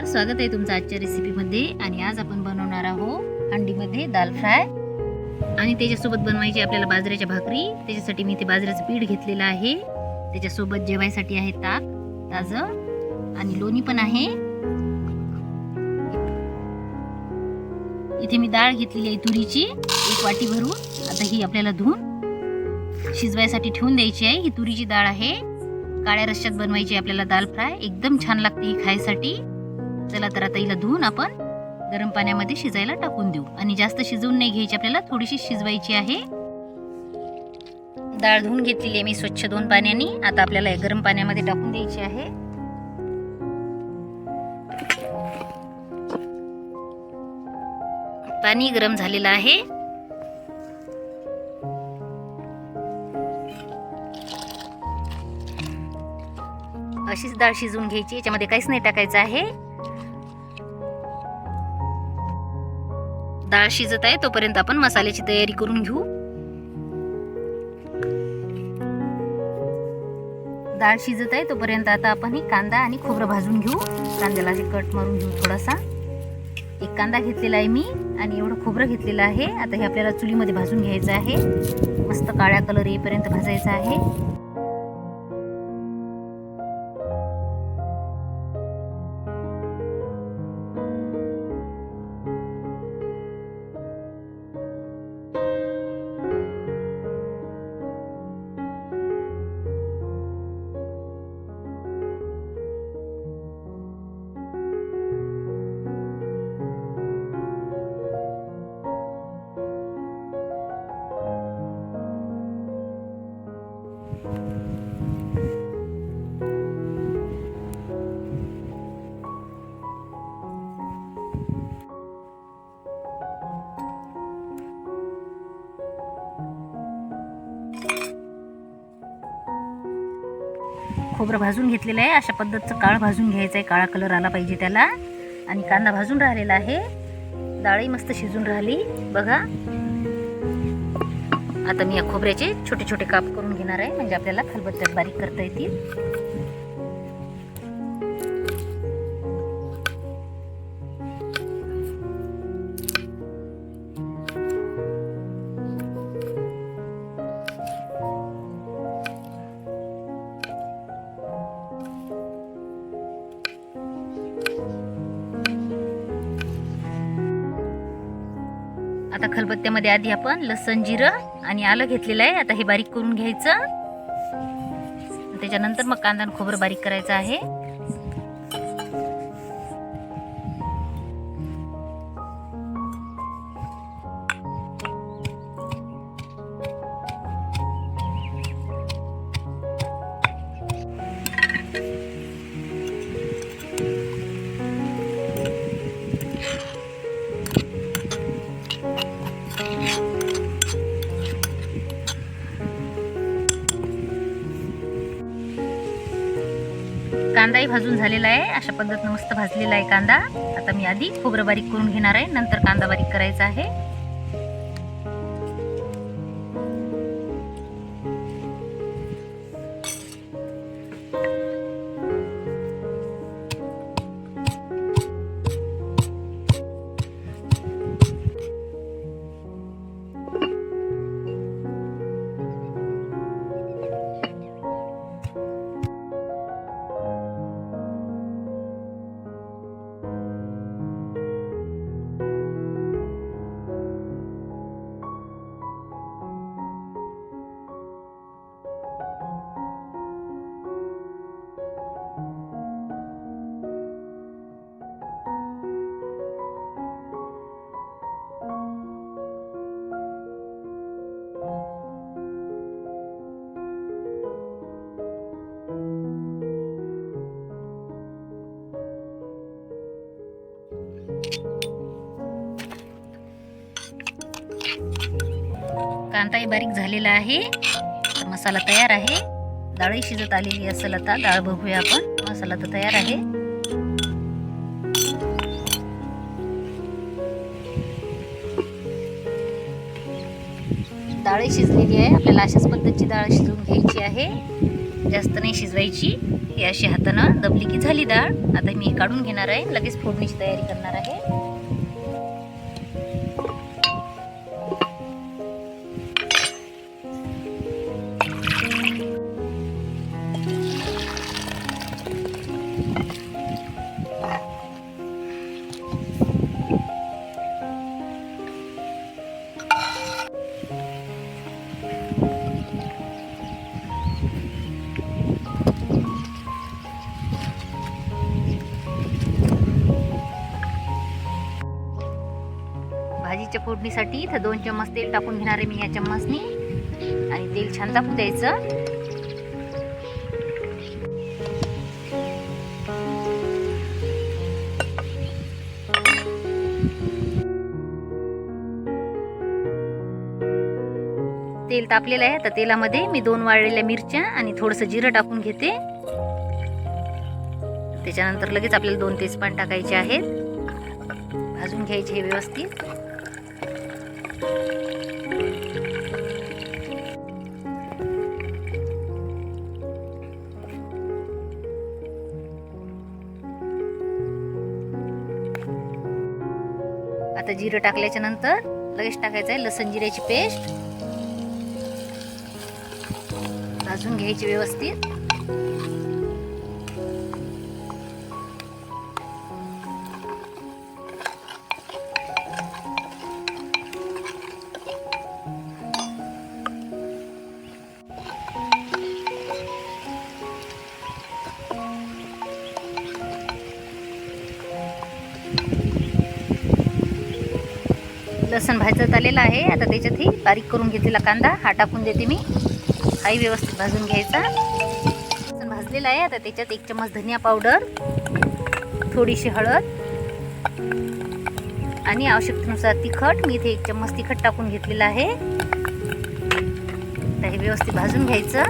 नमस्कार स्वागत आहे तुमचं आजच्या रेसिपीमध्ये आणि आज आपण बनवणार आहोत अंडीमध्ये दाल फ्राय. आणि त्याच्यासोबत बनवायची आपल्याला बाजऱ्याच्या भाकरी. त्याच्यासाठी मी ते बाजऱ्याचं पीठ घेतलेलं आहे. त्याच्यासोबत जेवायसाठी आहे ताक ताजं आणि लोणी पण आहे. इथे मी डाळ घेतलेली आहे तुरीची एक वाटी भरून. आता ही आपल्याला धुवून शिजवायसाठी ठेवून द्यायची आहे. ही तुरीची डाळ आहे. काळ्या रश्श्यात बनवायची आपल्याला दाल फ्राय. एकदम छान लागते ही खायसाठी. चला तर आता हिला धुवून आपण गरम पाण्यामध्ये शिजायला टाकून देऊ. आणि जास्त शिजवून नाही घ्यायची आपल्याला थोडीशी शिजवायची आहे. डाळ धुवून घेतलेली आहे मी स्वच्छ दोन पाण्याने. आता आपल्याला गरम पाण्यामध्ये टाकून द्यायची आहे. पाणी गरम झालेलं आहे. अशीच डाळ शिजवून घ्यायची याच्यामध्ये काहीच नाही टाकायचं आहे. डाळ शिजत आहे तोपर्यंत आपण मसाल्याची तयारी करून घेऊ. डाळ शिजत आहे तोपर्यंत आता आपण ही कांदा आणि खोबरं भाजून घेऊ. कांद्याला असे कट मारून घेऊ थोडासा. एक कांदा घेतलेला आहे मी आणि एवढं खोबरं घेतलेलं आहे. आता हे आपल्याला चुलीमध्ये भाजून घ्यायचं आहे. मस्त काळ्या कलर येईपर्यंत भाजायचं आहे. खोबरं भाजून घेतलेलं आहे. अशा पद्धतीचं काळ भाजून घ्यायचं आहे. काळा कलर आला पाहिजे त्याला. आणि कांदा भाजून राहिलेला आहे. डाळही मस्त शिजून राहिली. बघा. आता मी या खोबऱ्याचे छोटे छोटे काप करून घेणार आहे. म्हणजे आपल्याला खलबत्त्यात बारीक करता येतील. खलबत्त्यामध्ये आधी आपण लसण जिरं आणि आलं घेतलेलं आहे. आता हे बारीक करून घ्यायचं. त्याच्यानंतर मग कांदा खोबरं बारीक करायचं आहे. कांदाही भाजून झालेला आहे. अशा पद्धतीनं मस्त भाजलेला आहे कांदा. आता मी आधी खोबरं बारीक करून घेणार आहे. नंतर कांदा बारीक करायचा आहे. कांदाही बारीक झालेला आहे. तर मसाला तयार आहे. डाळही शिजत आलेली असेल आता. डाळ बघूया आपण. मसाला तर तयार आहे. डाळही शिजलेली आहे. आपल्याला अशाच पद्धतीची डाळ शिजवून घ्यायची आहे. जास्त नाही शिजवायची. ही अशी हातानं दबली की झाली डाळ. आता मी काढून घेणार आहे. लगेच फोडणीची तयारी करणार आहे. भाजीच्या फोडणीसाठी इथं दोन चम्मच तेल टाकून घेणार आहे मी या चम्मचनी. आणि तेल छान तापू द्यायचं. तेल तापलेलं आहे. तर तेलामध्ये मी दोन वाळलेल्या मिरच्या आणि थोडंसं जिरं टाकून घेते. त्याच्यानंतर लगेच आपल्याला दोन तेजपान टाकायचे आहेत. भाजून घ्यायचे हे व्यवस्थित. आता जिरं टाकल्याच्या नंतर लगेच टाकायचं आहे लसण जिऱ्याची पेस्ट. भाजून घ्यायची व्यवस्थित. लसण भाजत आलेलं आहे. आता त्याच्यात ही बारीक करून घेतलेला कांदा हा टाकून देते मी. हाही व्यवस्थित भाजून घ्यायचा. लसण भाजलेला आहे. आता त्याच्यात एक चम्मच धनिया पावडर थोडीशी हळद आणि आवश्यकतेनुसार तिखट. मी इथे एक चम्मच तिखट टाकून घेतलेलं आहे. तर हे व्यवस्थित भाजून घ्यायचं.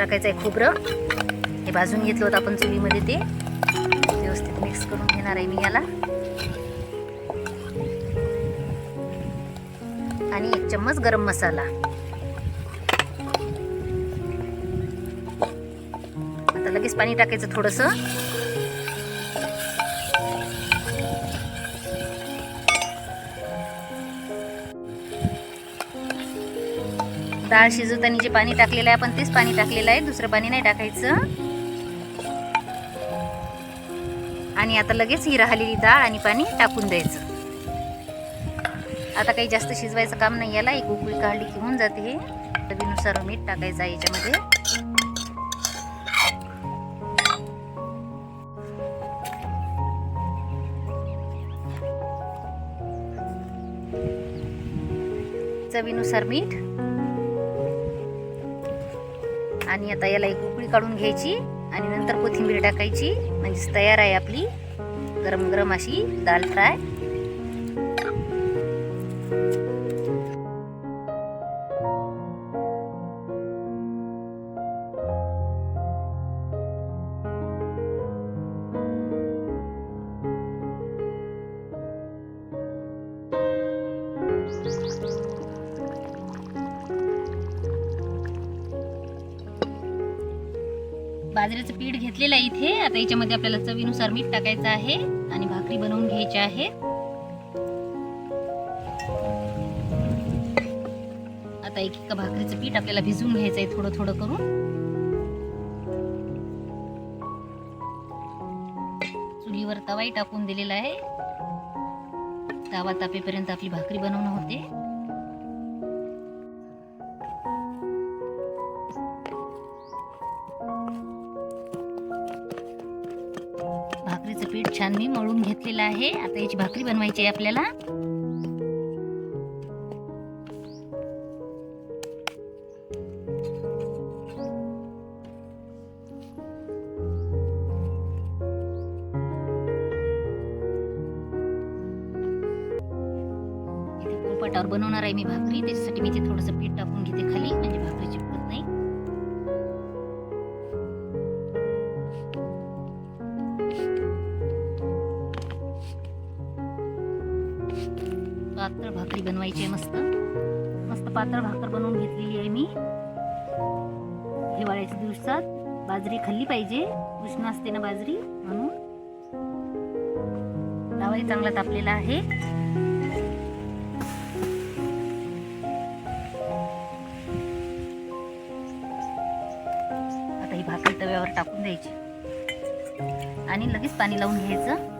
टाकायचं आहे खोबरं. हे भाजून घेतलं होतं आपण चुलीमध्ये ते. व्यवस्थित मिक्स करून घेणार आहे मी याला. आणि एक चम्मच गरम मसाला. आता लगेच पाणी टाकायचं थोडंसं. डाळ शिजवताना जे पाणी टाकलेलं आहे आपण तेच पाणी टाकलेलं आहे. दुसरं पाणी नाही टाकायचं. आणि आता लगेच ही राहिलेली डाळ आणि पाणी टाकून द्यायचं. आता काही जास्त शिजवायचं काम नाही. याला एक उकळी काढली की होऊन जाते हे. चवीनुसार मीठ टाकायचं आहे याच्यामध्ये. चवीनुसार मीठ आणि आता याला एक उकळी काढून घ्यायची आणि नंतर कोथिंबीर टाकायची. म्हणजे तयार आहे आपली. गरम गरम अशी दाल फ्राय. बाजरीचं पीठ घेतलेलं आहे इथे. आता याच्यामध्ये आपल्याला चवीनुसार मीठ टाकायचं आहे आणि भाकरी बनवून घ्यायची आहे. आता एक एका भाकरीचं पीठ आपल्याला भिजवून घ्यायचं आहे थोडं थोडं करून. चुलीवर तवाही टाकून दिलेला आहे. तवा तापेपर्यंत आपली भाकरी बनवणं होते. छान मी मळून घेतलेलं आहे. आता याची भाकरी बनवायची आहे आपल्याला. इथे पोळपाटावर बनवणार आहे मी भाकरी. त्याच्यासाठी मी ते थोडंसं पीठ टाकून घेते खाली. म्हणजे भाकरी चिपकत नाही. भाकरी बनवायची आहे मस्त. मस्त पातळ भाकर बनवून घेतलेली आहे मी. हिवाळ्याच्या दिवसात बाजरी खाल्ली पाहिजे. उष्ण असते ना बाजरी म्हणून. लावाही चांगला तापलेला आहे. आता ही भाकरी तव्यावर टाकून द्यायची. आणि लगेच पाणी लावून घ्यायचं.